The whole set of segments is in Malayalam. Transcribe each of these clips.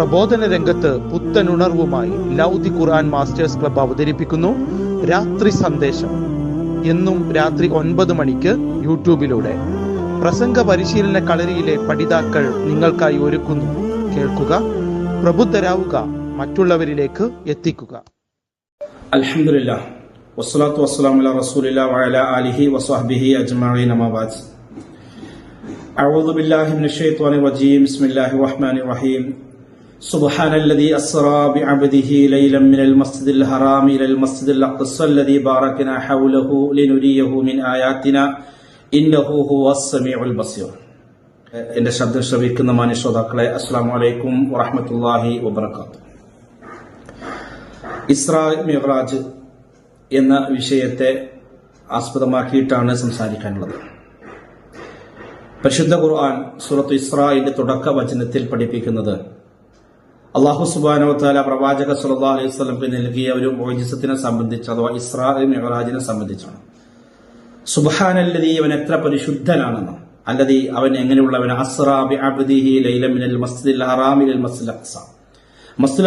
പ്രബോധന രംഗത്ത് പുത്തനുണർവുമായി ലൗദി ഖുർആൻ മാസ്റ്റേഴ്സ് ക്ലബ്ബ് അവതരിപ്പിക്കുന്നു രാത്രി സന്ദേശം എന്നും രാത്രി ഒൻപത് മണിക്ക് യൂട്യൂബിലൂടെ പ്രസംഗ പരിശീലന കളരിയിലെ പഠിതാക്കൾ നിങ്ങൾക്കായി ഒരുക്കുന്നു കേൾക്കുക പ്രബുദ്ധരാവുക മറ്റുള്ളവരിലേക്ക് എത്തിക്കുക അൽഹംദുലില്ലാ വസ്സലാത്തു വസ്സലാമു അലാ റസൂലില്ലാ വഅല ആലിഹി വസ്വഹ്ബിഹി അജ്മഈൻ അമാ ബഅദ് أعوذ بالله من الشيطان الرجيم بسم الله الرحمن الرحيم سبحان الذي أسرى بعبده ليلا من المسجد الحرام إلى المسجد الأقصى الذي باركنا حوله لنريه من آياتنا إنه هو السميع البصير എന്റെ ശബ്ദം ശ്രവിക്കുന്ന മാന്യ ശ്രോതാക്കളെ അസ്സാം വലൈക്കും വറഹമത്തല്ലാഹി വബർക്കാത്തു ഇസ്രാ മിഹ്റാജ് എന്ന വിഷയത്തെ ആസ്പദമാക്കിയിട്ടാണ് സംസാരിക്കാനുള്ളത് പരിശുദ്ധ ഖുർആൻ സൂറത്ത് ഇസ്രായിന്റെ തുടക്ക വചനത്തിൽ പഠിപ്പിക്കുന്നത് അള്ളാഹു സുബാനോ താല പ്രവാചക സുല്ലാ അലൈഹി സ്വലംക്ക് നൽകിയ ഒരു മോജിസത്തിനെ സംബന്ധിച്ച് അഥവാ ഇസ്രാഹി മെഹറാജിനെ സംബന്ധിച്ചാണ്. സുബാനല്ലതി അവൻ എത്ര പരിശുദ്ധനാണെന്ന് അല്ലതി അവൻ എങ്ങനെയുള്ളവൻ അസ്രാബി അബ്ദിഹി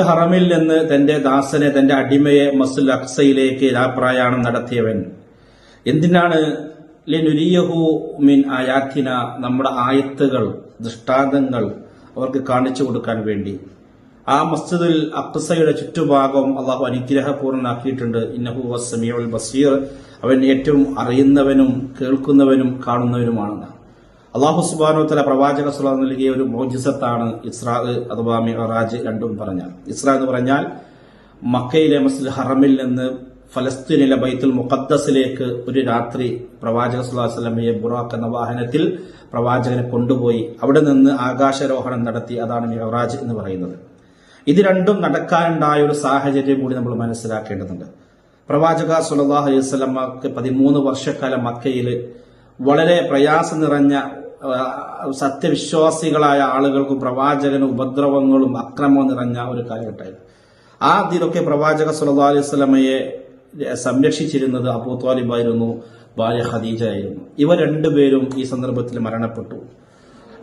ഹറാമിൽ നിന്ന് തന്റെ ദാസനെ തന്റെ അടിമയെ മസ്ജിദ് അക്സയിലേക്ക് രാപ്രയാണം നടത്തിയവൻ. എന്തിനാണ്? മിൻ ആയാത്തിന നമ്മുടെ ആയത്തുകൾ ദൃഷ്ടാന്തങ്ങൾ അവർക്ക് കാണിച്ചു കൊടുക്കാൻ വേണ്ടി. ആ മസ്ജിദുൽ അക്സയുടെ ചുറ്റുഭാഗം അള്ളാഹു അനുഗ്രഹപൂർണനാക്കിയിട്ടുണ്ട് ഇന്നഹു വസ്സമിയുൽ ബസീർ. അവൻ ഏറ്റവും അറിയുന്നവനും കേൾക്കുന്നവനും കാണുന്നവനുമാണെന്ന്. അള്ളാഹു സുബാനോ തല പ്രവാചക സുല നൽകിയ ഒരു മോജിസത്താണ് ഇസ്രാ അഥവാ മിഹറാജ് രണ്ടും പറഞ്ഞാൽ. ഇസ്രാ എന്ന് പറഞ്ഞാൽ മക്കയിലെ മസ്ജിദ് ഹറമിൽ നിന്ന് ഫലസ്തീനിലെ ബൈത്തുൽ മുഖദ്ദസിലേക്ക് ഒരു രാത്രി പ്രവാചക സുല്ലാസ്ലമയെ ബുറാഖ് എന്ന വാഹനത്തിൽ പ്രവാചകനെ കൊണ്ടുപോയി അവിടെ നിന്ന് ആകാശാരോഹണം നടത്തി. അതാണ് മിഹറാജ് എന്ന് പറയുന്നത്. ഇത് രണ്ടും നടക്കാനുണ്ടായ ഒരു സാഹചര്യം കൂടി നമ്മൾ മനസ്സിലാക്കേണ്ടതുണ്ട്. പ്രവാചക സുലല്ലാഹ് അലൈഹി സ്വലമ്മക്ക് പതിമൂന്ന് വർഷക്കാലം മക്കയിൽ വളരെ പ്രയാസം നിറഞ്ഞ സത്യവിശ്വാസികളായ ആളുകൾക്കും പ്രവാചകനും ഉപദ്രവങ്ങളും അക്രമവും നിറഞ്ഞ ഒരു കാലഘട്ടമായിരുന്നു. ആ ഇതിലൊക്കെ പ്രവാചക സുലല്ലാ അലൈഹി സ്വലമയെ സംരക്ഷിച്ചിരുന്നത് അബൂ താലിബായിരുന്നു ഭാര്യ ഖദീജ ആയിരുന്നു. ഇവർ രണ്ടുപേരും ഈ സന്ദർഭത്തിൽ മരണപ്പെട്ടു.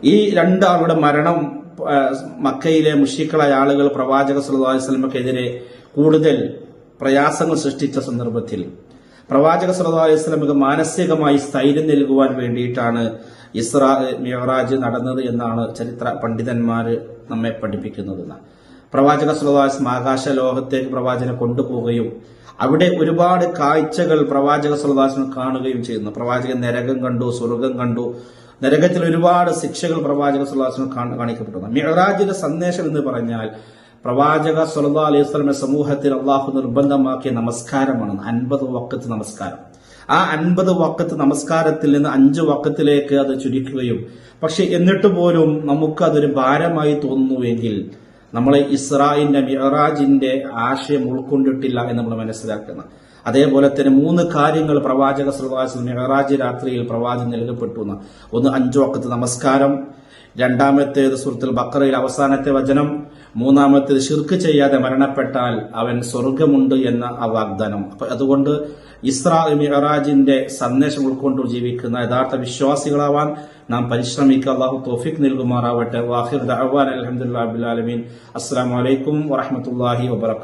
ഈ രണ്ടാളുടെ മരണം മക്കയിലെ മുഷിക്കളായ ആളുകൾ പ്രവാചക സുല്ലാ അലൈഹി സ്വലമക്കെതിരെ കൂടുതൽ പ്രയാസങ്ങൾ സൃഷ്ടിച്ച സന്ദർഭത്തിൽ പ്രവാചക സല്ലല്ലാഹു അലൈഹി വസല്ലമക്ക് മാനസികമായി സ്ഥൈര്യം നൽകുവാൻ വേണ്ടിയിട്ടാണ് ഇസ്രാ മിയറാജ് നടന്നത് എന്നാണ് ചരിത്ര പണ്ഡിതന്മാർ നമ്മെ പഠിപ്പിക്കുന്നത്. പ്രവാചക വസല്ലം ആകാശ ലോകത്തേക്ക് പ്രവാചകനെ കൊണ്ടുപോവുകയും അവിടെ ഒരുപാട് കാഴ്ചകൾ പ്രവാചക സല്ലല്ലാഹു കാണുകയും ചെയ്യുന്നു. പ്രവാചകൻ നരകം കണ്ടു സ്വർഗം കണ്ടു നരകത്തിൽ ഒരുപാട് ശിക്ഷകൾ പ്രവാചക സുല്ലാസ്ലം കാണിക്കപ്പെട്ടു. മിഹറാജിന്റെ സന്ദേശം എന്ന് പറഞ്ഞാൽ പ്രവാചക സുല്ലാ അലൈഹി സ്വലമെ സമൂഹത്തിൽ അള്ളാഹു നിർബന്ധമാക്കിയ നമസ്കാരമാണ്. അൻപത് വക്കത്ത് നമസ്കാരം. ആ അൻപത് വക്കത്ത് നമസ്കാരത്തിൽ നിന്ന് അഞ്ച് വക്കത്തിലേക്ക് അത് ചുരുക്കുകയും പക്ഷെ എന്നിട്ട് പോലും നമുക്ക് അതൊരു ഭാരമായി തോന്നുന്നുവെങ്കിൽ നമ്മളെ ഇസ്രായിന്റെ മിഹറാജിന്റെ ആശയം ഉൾക്കൊണ്ടിട്ടില്ല എന്ന് നമ്മൾ മനസ്സിലാക്കുന്നത് അതേപോലെ തന്നെ മൂന്ന് കാര്യങ്ങൾ പ്രവാചക സുൽവാസ് മെഹറാജ് രാത്രിയിൽ പ്രവാചകൻ നൽകപ്പെട്ടു ഒന്ന് അഞ്ചു വക്കത്ത് നമസ്കാരം രണ്ടാമത്തേത് സുഹൃത്തുൽ ബക്കറയിൽ അവസാനത്തെ വചനം മൂന്നാമത്തേത് ശിർക്ക് ചെയ്യാതെ മരണപ്പെട്ടാൽ അവൻ സ്വർഗമുണ്ട് എന്ന ആ വാഗ്ദാനം. അപ്പൊ അതുകൊണ്ട് ഇസ്രാ മിഹറാജിന്റെ സന്ദേശം ഉൾക്കൊണ്ട് ജീവിക്കുന്ന യഥാർത്ഥ വിശ്വാസികളാവാൻ നാം പരിശ്രമിക്കുക. അള്ളാഹു തോഫിക് നൽകുമാറാവട്ടെ. വാഹിർ ദഹ്വാൻ അലഹമുല്ലാ അബുലാലമീൻ അസ്സാം വലൈക്കും വറഹമത്തല്ലാഹി വബർക്കാത്തു